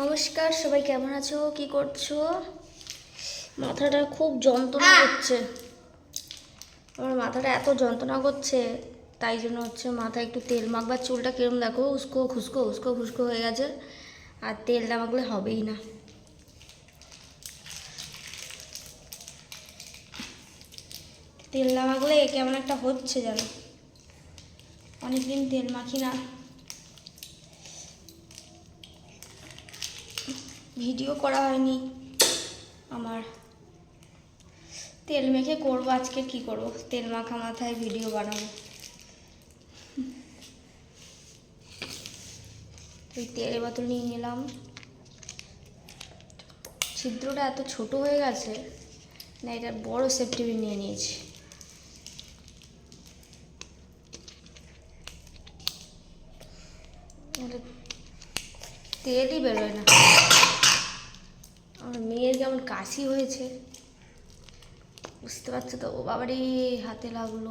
নমস্কার সবাই কেমন আছো? কি করছ? মাথাটা খুব যন্ত্রণা করছে। আমার মাথাটা এত যন্ত্রণা করছে তাই জন্য হচ্ছে মাথায় একটু তেল মাখবার চুলটা কিরম দেখো উস্কো খুস্কো উস্কো খুস্কো হয়ে গেছে। আর তেলটা মাখলে হবেই না। তেল না মাখলে কেমন একটা হচ্ছে যেন। অনেকদিন তেল মাখি না। ভিডিও করা হয়নি। আমার তেল মেখে করব, আজকে কি করব? তেল মাখা মাথায় ভিডিও বানাবো। ওই তেলের বোতল নিয়ে নিলাম। ছিদ্রটা এত ছোট হয়ে গেছে না, এটা বড় সেফটিপিন নিয়ে নিয়েছি। তেলই বেরোয় না। আমার মেয়ের কেমন কাশি হয়েছে বুঝতে পারছ তো? ও বাবারই হাতে লাগল।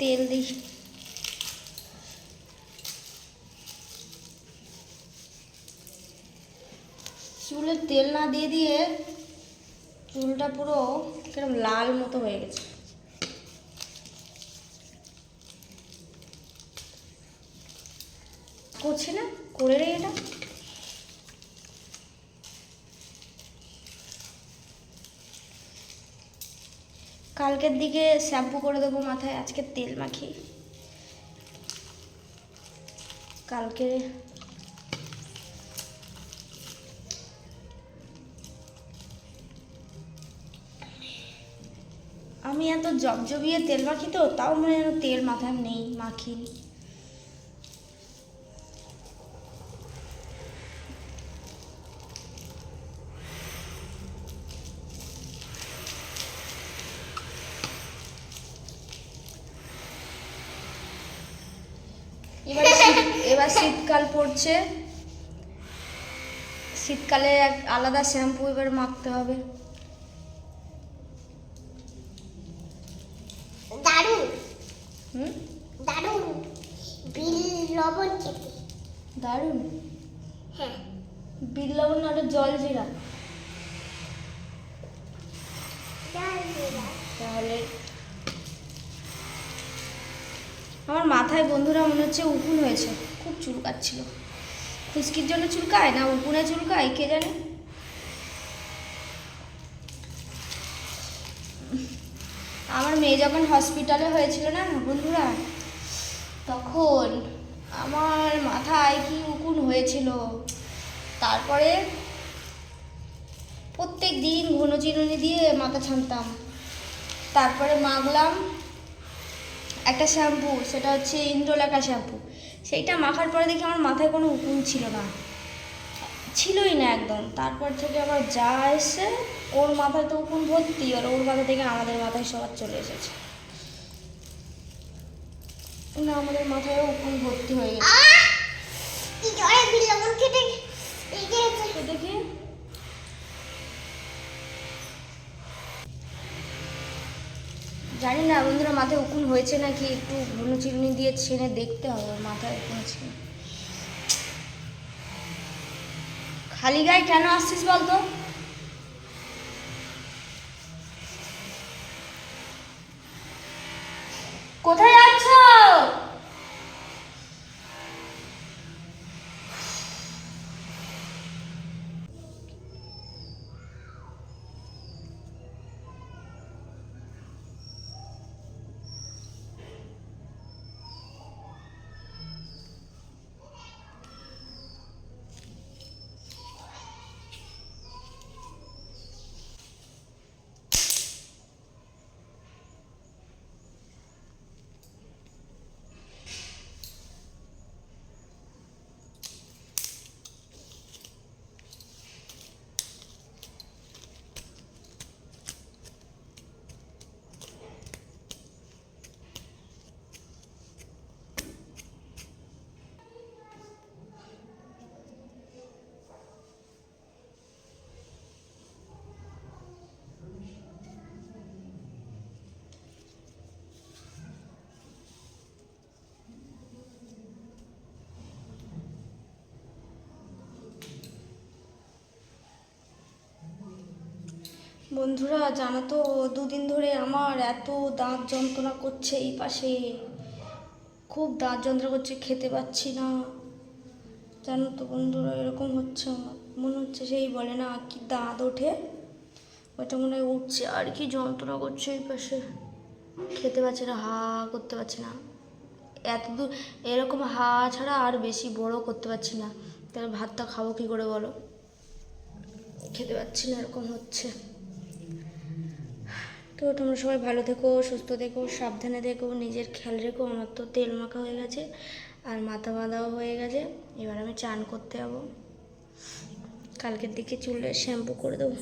তেল দিই চুলে তেল না দিয়ে দিয়ে চুলটা পুরো কিরম লাল মতো হয়ে গেছে। করছে না? করে রে এটা। কালকের দিকে শ্যাম্পু করে দেবো মাথায়, আজকে তেল মাখি কালকে আমি এত জবজবিয়ে তেল মাখি তো, তাও মনে যেন তেল মাথায় নেই, মাখিনি। এবার শীতকাল পড়ছে। শীতকালে এক আলাদা শ্যাম্পু এবার মাখতে হবে দারুণ হুম? দারুণ। বিল লবণ খেতে। দারুণ? হ্যাঁ। বিল লবণ ওটা জল জিরা। তাহলে আমার মাথায় বন্ধুরা মনে হচ্ছে উকুন হয়েছে। খুব চুলকাচ্ছিল। খুশকির জন্য চুলকায় না? উকুনে চুলকায়? কে জানে? আমার মেয়ে যখন হসপিটালে হয়েছিল না বন্ধুরা, তখন আমার মাথায় কি উকুন হয়েছিল। তারপরে প্রত্যেক দিন ঘন চিরুনি দিয়ে মাথা ছানতাম। তারপরে মাখলাম একটা শ্যাম্পু সেটা হচ্ছে ইন্দ্রলেখা শ্যাম্পু সেইটা মাখার পরে দেখি আমার মাথায় কোনো উকুন ছিল না। ছিলই না একদম। তারপর থেকে আবার যা এসে ওর মাথায় তো উকুন ভর্তি আর ওর মাথা থেকে আমাদের মাথায় সবার চলে এসেছে। না আমাদের মাথায় উকুন ভর্তি হয়ে গেছে। দেখি জানি না বন্ধুরা মাথায় উকুন হয়েছে নাকি? একটু ঘন চিরুনি দিয়ে ছেনে দেখতে হবে ওর মাথায় উকুন আছে কিনা। খালি গায়ে কেন আসছিস বলতো? কোথায় বন্ধুরা, জানো তো, দুদিন ধরে আমার এত দাঁত যন্ত্রণা করছে এই পাশে। খুব দাঁত যন্ত্রণা করছে, খেতে পাচ্ছি না। জানো তো বন্ধুরা, এরকম হচ্ছে আমার। মনে হচ্ছে সেই বলে না, কি দাঁত ওঠে? ওটা মনে হয় উঠছে, আর কি যন্ত্রণা করছে এই পাশে। খেতে পাচ্ছে না, হা করতে পারছে না। এত দূর, এরকম হা ছাড়া আর বেশি বড় করতে পারছি না। তাহলে ভাতটা খাব কী করে বলো? খেতে পাচ্ছি না, এরকম হচ্ছে। তো তোমরা সবাই ভালো থেকো, সুস্থ থেকো, সাবধানে থেকো, নিজের খেয়াল রেখো। আমার তো তেল মাখা হয়ে গেছে আর মাথা বাঁধাও হয়ে গেছে। এবার আমি চান করতে যাব। কালকের দিকে চুলে শ্যাম্পু করে দেবো।